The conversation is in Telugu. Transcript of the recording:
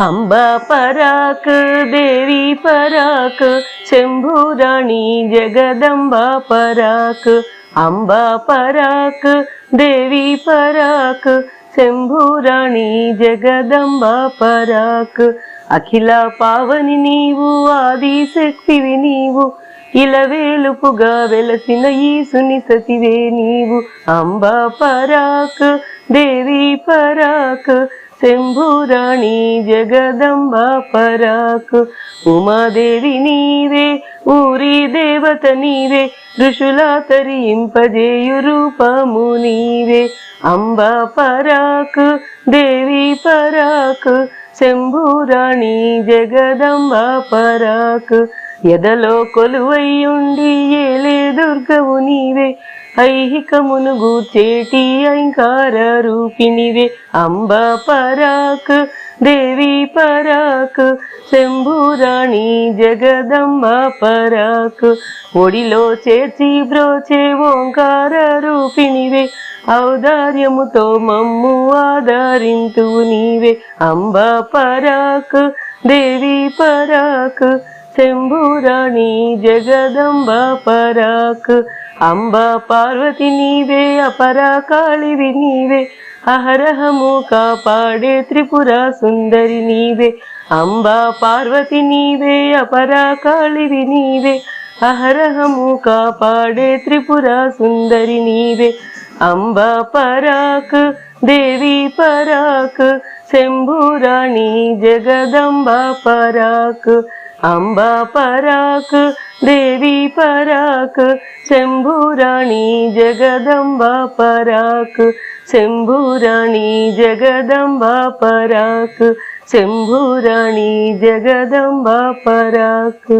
అంబ పరాక్ దేవి పరాక్ శంభురాణి జగదంబ పరాక్. అంబ పరాక్ దేవి పరాక్ శంభురాణి జగదంబ పరాక్. అఖిల పావని నీవు ఆది శక్తివి నీవు ఇలా వేలుపుగా వెలసిన ఈసుని సతివే నీవు. అంబ పరాక్ దేవి పరాక్ శంభురాణి జగదంబ పరాకు. ఉమాదేవి నీవే ఊరి దేవత నీవే ఋషుల తరింపజేయు రూపము నీవే. అంబ పరాకు దేవి పరాకు శంభురాణి జగదంబ పరాకు. ఎదలో కొలువై ఉండి ఏలే దుర్గవు నీవే ఐహికమును గూర్చేటి ఐంకార రూపినివే అంబ పరాక్ దేవి పరాక్ శంభురాణి జగదంబ పరాక్. ఒడిలో చేర్చి బ్రోచే ఓంకార రూపినివే ఔదార్యముతో మమ్ము ఆధారింతు నీవే. అంబ పరాక్ దేవి పరాక్ శంభురాణి జగదంబ పరాక్. అంబ పార్వతి నీవే అపరాకాళివి నీవే. అహరహము కాపాడే త్రిపుర సుందరి నీవే. అంబ పార్వతి నీవే అపరాకాళివి నీవే. అహరహము కాపాడే త్రిపుర సుందరి నీవే. అంబ పరాక్ దేవి పరాక్ శంభురాణి జగదంబ పరాక్. అంబ పరాక్ దేవి పరాక్ శంభురాణి జగదంబ పరాక్. శంభురాణి జగదంబ పరాక్ శంభురాణి జగదంబ పరాక్.